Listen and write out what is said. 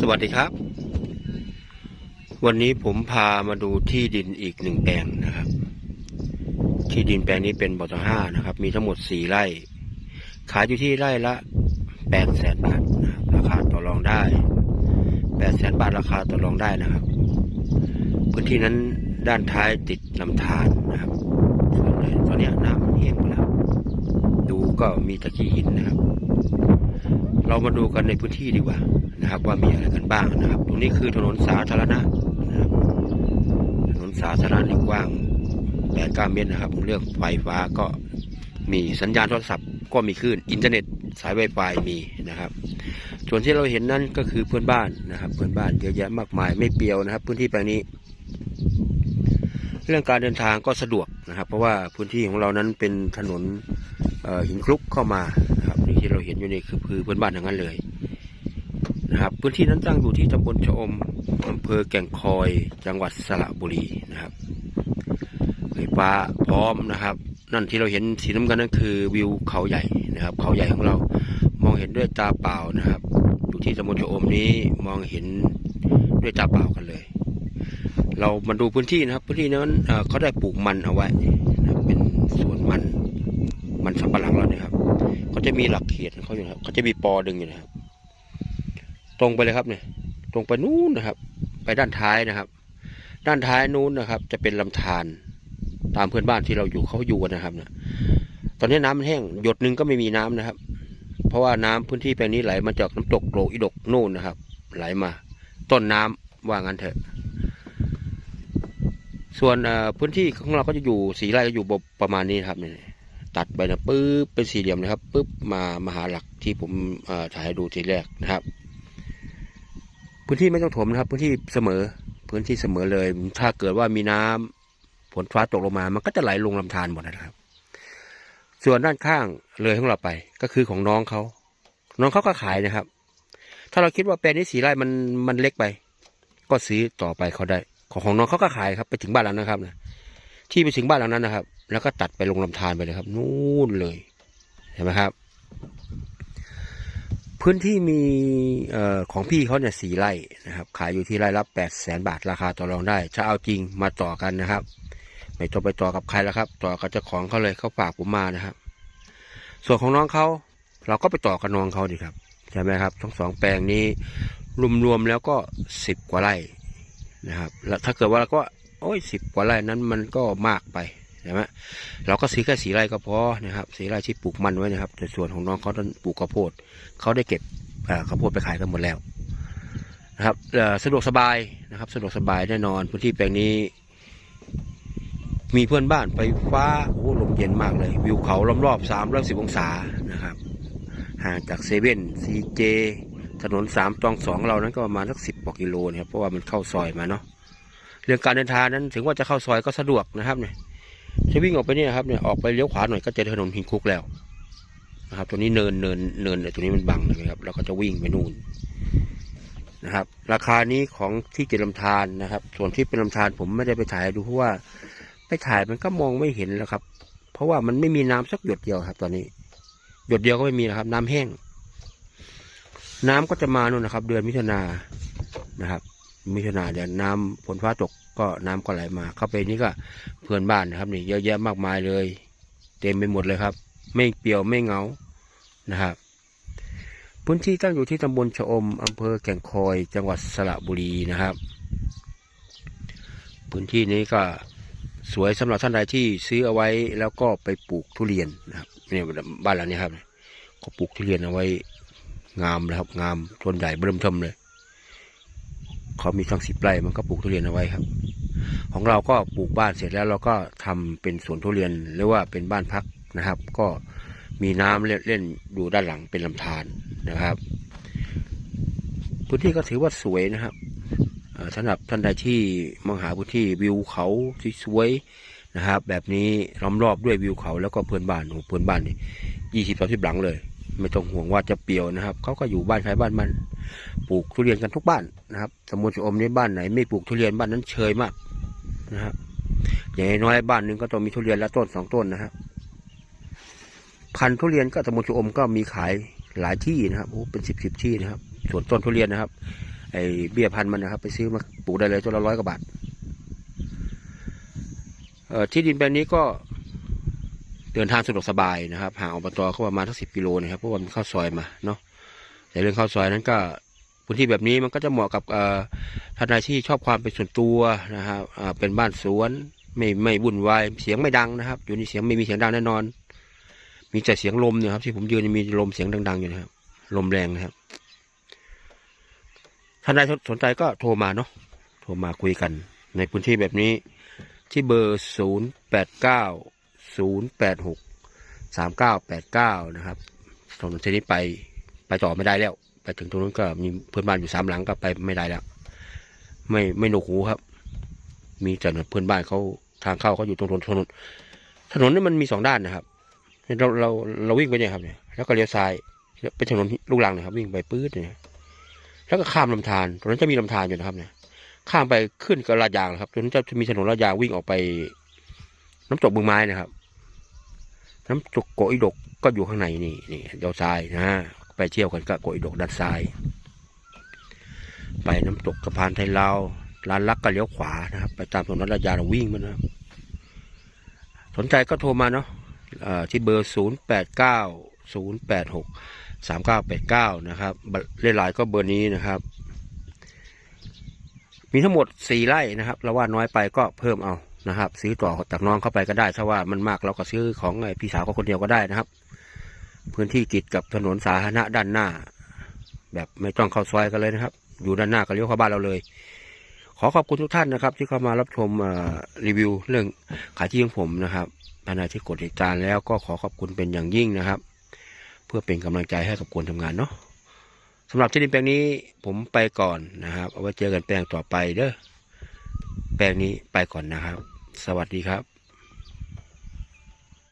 สวัสดีครับ วันนี้ผมพามาดูที่ดินอีกหนึ่งแปลงนะครับ ที่ดินแปลงนี้เป็นบทห้านะครับ มีทั้งหมดสี่ไร่ ขายอยู่ที่ไร่ละแปดแสนบาทนะครับราคาต่อรองได้แปดแสนบาทราคาต่อรองได้นะครับ พื้นที่นั้นด้านท้ายติดลำธารนะครับส่วนตอนนี้น้ำมันแห้งไปแล้วดูก็มีตะกี้หินนะครับ เรามาดูกันในพื้นที่ดีกว่านะครับ ว่ามีอะไรกันบ้างนะครับ ตรงนี้คือถนนสาธารณะนะครับถนนสาธารณะกว้างแปดเก้าเมตรนะครับ เรื่องไฟฟ้าก็มีสัญญาณโทรศัพท์ ก็มีคลื่นอินเทอร์เน็ตสายไวไฟมีนะครับ ส่วนที่เราเห็นนั่นก็คือเพื่อนบ้านนะครับ เพื่อนบ้านเยอะแยะมากมายไม่เปรียวนะครับ พื้นที่แปลงนี้ เรื่องการเดินทางก็สะดวกนะครับ เพราะว่าพื้นที่ของเรานั้นเป็นถนนหินคลุกเข้ามานะครับนี่ที่เราเห็นอยู่นี่คือคือเพื่อนบ้านทั้งนั้นเลยนะครับ พื้นที่นั้นตั้งอยู่ที่ตำบลชะอมอำเภอแก่งคอยจังหวัดสระบุรีนะครับไฟฟ้าพร้อมนะครับ นั่นที่เราเห็นสีน้ำเงินนั่นคือวิวเขาใหญ่นะครับ เขาใหญ่ของเรามองเห็นด้วยตาเปล่านะครับ อยู่ที่ตำบลชะอมนี้มองเห็นด้วยตาเปล่ากันเลย เรามาดูพื้นที่นะครับ พื้นที่นั้นเขาได้ปลูกมันเอาไว้นะเป็นสวนมัน มันสำปะหลังแล้วนะครับเขาจะมีหลักเขตของเขาอยู่นะครับเขาจะมีปอดึงอยู่นะครับ ตรงไปเลยครับเนี่ย ตรงไปนู้นนะครับ ไปด้านท้ายนะครับ ด้านท้ายนู้นนะครับ จะเป็นลำธารตามเพื่อนบ้านที่เราอยู่เขาอยู่กันนะครับเนี่ยตอนนี้น้ำมันแห้งหยดหนึ่งก็ไม่มีน้ำนะครับ เพราะว่าน้ำพื้นที่แปลงนี้ไหลมาจากน้ำตกโกรกอีดกนู่นนะครับ ไหลมา ต้นน้ำว่างั้นเถอะ ส่วนพื้นที่ของเราก็จะอยู่สีไร่ก็อยู่ประมาณนี้ครับเนี่ยตัดไปนะปึ๊บเป็นสี่เหลี่ยมนะครับปึ๊บมามาหาหลักที่ผมถ่ายให้ดูทีแรกนะครับ พื้นที่ไม่ต้องถมนะครับ พื้นที่เสมอพื้นที่เสมอเลย ถ้าเกิดว่ามีน้ำฝนฟ้าตกลงมา มันก็จะไหลลงลำธารหมดนะครับ ส่วนด้านข้างเลยของเราไป ก็คือของน้องเขาน้องเขาก็ขายนะครับ ถ้าเราคิดว่าแปลงนี้สีไร่มันมันเล็กไป ก็ซื้อต่อไปเขาได้ ของของน้องเขาก็ขายครับ ไปถึงบ้านหลังนั้นครับนะที่ไปถึงบ้านหลังนั้นนะครับ แล้วก็ตัดไปลงลำธารไปเลยครับ นู่นเลยเห็นไหมครับ พื้นที่มีออของพี่เขาเนี่ยสี่ไร่นะครับ ขายอยู่ที่ไร่ละแปดแสนบาทราคาต่อรองได้ถ้าเอาจริงมาต่อกันนะครับ ไม่ต้องไปต่อกับใครแล้วครับ ต่อกับเจ้าของเขาเลยเขาฝากผมมานะครับ ส่วนของน้องเขาเราก็ไปต่อกับน้องเขาดีครับใช่ไหมครับ ทั้งสองแปลงนี้รวมๆแล้วก็สิบกว่าไร่ นะครับ แล้วถ้าเกิดว่าเราก็โอ้ยสิบกว่าไร่นั้นมันก็มากไปใช่ไหมเราก็ซื้อแค่สีไร่ก็พอนะครับสีไร่ที่ปลูกมันไว้นะครับ แต่ส่วนของน้องเขาต้องปลูกข้าวโพดเขาได้เก็บข้าวโพดไปขายกันหมดแล้วนะครับสะดวกสบายนะครับ สะดวกสบายแน่นอนพื้นที่แปลงนี้ มีเพื่อนบ้านไฟฟ้าโอ้ลมเย็นมากเลย วิวเขาล้อมรอบสามร้อยสิบองศานะครับห่างจากเซเว่นซีเจ ถนนสามตองสองเรานั้นก็ประมาณสักสิบกว่ากิโลนะครับเพราะว่ามันเข้าซอยมาเนาะเรื่องการเดินทางนั้นถึงว่าจะเข้าซอยก็สะดวกนะครับเนี่ยจะวิ่งออกไปเนี่ยครับเนี่ยออกไปเลี้ยวขวาหน่อยก็จอถนนหินคุกแล้วนะครับ ตัวนี้เนินเนินเนินเนี่ยตัวนี้มันบังเลยครับเราก็จะวิ่งไปนู่นนะครับ ราคานี้ของที่เจ็ดลำธารนะครับ ส่วนที่เป็นลำธารผมไม่ได้ไปถ่ายดูเพราะว่าไปถ่ายมันก็มองไม่เห็นแล้วครับ เพราะว่ามันไม่มีน้ำสักหยดเดียวครับ ตอนนี้ หยดเดียวก็ไม่มีนะครับ น้ำแห้ง น้ำก็จะมานู่นนะครับ เดือนมิถุนานะครับ มิถุนาเดือนน้ำฝนฟ้าตกก็น้ำก็ไหลมา เข้าไปนี่ก็เพื่อนบ้านนะครับนี่เยอะแยะมากมายเลย เต็มไปหมดเลยครับ ไม่เปียวไม่เงานะครับ พื้นที่ตั้งอยู่ที่ตำบลชะอมอำเภอแก่งคอย จังหวัดสระบุรีนะครับ พื้นที่นี้ก็สวยสำหรับท่านใดที่ซื้อเอาไว้แล้วก็ไปปลูกทุเรียนนะครับเนี่ยบ้านหลังนี้ครับเขาปลูกทุเรียนเอาไว้ งามนะครับงามต้นใหญ่เบิ่มเทิมเลยเขามีทั้งสิบไร่มันก็ปลูกทุเรียนเอาไว้ครับ ของเราก็ปลูกบ้านเสร็จแล้วเราก็ทำเป็นสวนทุเรียนหรือว่าเป็นบ้านพักนะครับ ก็มีน้ำเล่นเล่นอยู่ด้านหลังเป็นลำธารนะครับพื้นที่ก็ถือว่าสวยนะครับสำหรับท่านใดที่มองหาพื้นที่วิวเขาที่สวยนะครับ แบบนี้ล้อมรอบด้วยวิวเขาแล้วก็เพื่อนบ้านโอ้เพื่อนบ้านนี่ยี่สิบสามสิบหลังเลย ไม่ต้องห่วงว่าจะเปลี่ยวนะครับเขาก็อยู่บ้านใครบ้านมัน ปลูกทุเรียนกันทุกบ้านนะครับ สมุนชอมในบ้านไหน ไม่ปลูกทุเรียนบ้านนั้นเชยมากนะครับอย่างน้อยบ้านนึงก็ต้องมีทุเรียนละต้นสองต้นนะครับพันธุ์ทุเรียนก็สมุนชอมก็มีขายหลายที่นะครับโอ้เป็นสิบสิบที่นะครับส่วนต้นทุเรียนนะครับ ไอเบี้ยพันธุ์มันนะครับ ไปซื้อมาปลูกได้เลยตัวละร้อยกว่าบาทเอ่อที่ดินแปลงนี้ก็ เดินทางสะดวกสบายนะครับห่างอบตก็ประมาณทั้งสิบกิโลนะครับเพราะว่ามันเข้าซอยมาเนาะแต่เรื่องเข้าซอยนั้นก็พื้นที่แบบนี้มันก็จะเหมาะกับท่านใดที่ชอบความเป็นส่วนตัวนะครับเป็นบ้านสวนไม่ไม่วุ่นวายเสียงไม่ดังนะครับ อยู่ในเสียงไม่มีเสียงดังแน่นอน มีแต่เสียงลมเนี่ยครับ ที่ผมยืนมีลมเสียงดัง ๆ อยู่นะครับ ลมแรงนะครับท่านใดสนใจก็โทรมาเนาะโทรมาคุยกัน ในพื้นที่แบบนี้ที่เบอร์ศูนย์ แปดเก้าศูนย์แปดหกสามเก้าแปดเก้านะครับถนนเส้นนี้ไปไปต่อไม่ได้แล้ว ไปถึงตรงนู้นก็มีเพื่อนบ้านอยู่สามหลังก็ไปไม่ได้แล้ว ไม่ไม่หนวกหูครับ มีแต่เพื่อนบ้านเขาทางเข้าเขาอยู่ตรงถนนถนนถนนนี่มันมีสองด้านนะครับเราเราเราวิ่งไปเนี่ยครับเนี่ยแล้วก็เลี้ยวซ้ายเป็นถนนลูกรังนะครับ วิ่งไปปื๊ดเนี่ยแล้วก็ข้ามลำธารตรงนั้นจะมีลำธารอยู่นะครับเนี่ยข้ามไปขึ้นกับลาดยางนะครับตรงนั้นจะมีถนนลาดยางวิ่งออกไป น้ำตกบึงไม้นะครับ น้ำตกโกอิดกก็อยู่ข้างในนี่นี่เลี้ยวซ้ายนะฮะไปเที่ยวกันก็โกอิดกด้านซ้าย ไปน้ำตกสะพานไทยลาวลานลักก็เลี้ยวขวานะครับ ไปตามถนนลาดยาเราวิ่งมันนะครับสนใจก็โทรมาเนาะที่เบอร์ 0 8 9 0 8 6 3 9 8 9 นะครับเลขหลายก็เบอร์นี้นะครับ มีทั้งหมด 4 ไร่นะครับเราว่าน้อยไปก็เพิ่มเอา นะครับ ซื้อต่อจากน้องเข้าไปก็ได้ถ้าว่ามันมากเราก็ซื้อของไอ้พี่สาวเขาคนเดียวก็ได้นะครับ พื้นที่ติดกับถนนสาธารณะด้านหน้า แบบไม่ต้องเข้าซอยกันเลยนะครับ อยู่ด้านหน้าก็เลี้ยวเข้าบ้านเราเลย ขอขอบคุณทุกท่านนะครับ ที่เข้ามารับชมรีวิวเรื่องขายที่ของผมนะครับท่านที่กดติดตามแล้วก็ขอขอบคุณเป็นอย่างยิ่งนะครับ เพื่อเป็นกำลังใจให้กับคนทำงานเนาะสำหรับที่ดินแปลงนี้ผมไปก่อนนะครับ เอาไว้เจอกันแปลงต่อไปเด้อแปลงนี้ไปก่อนนะครับ สวัสดีครับ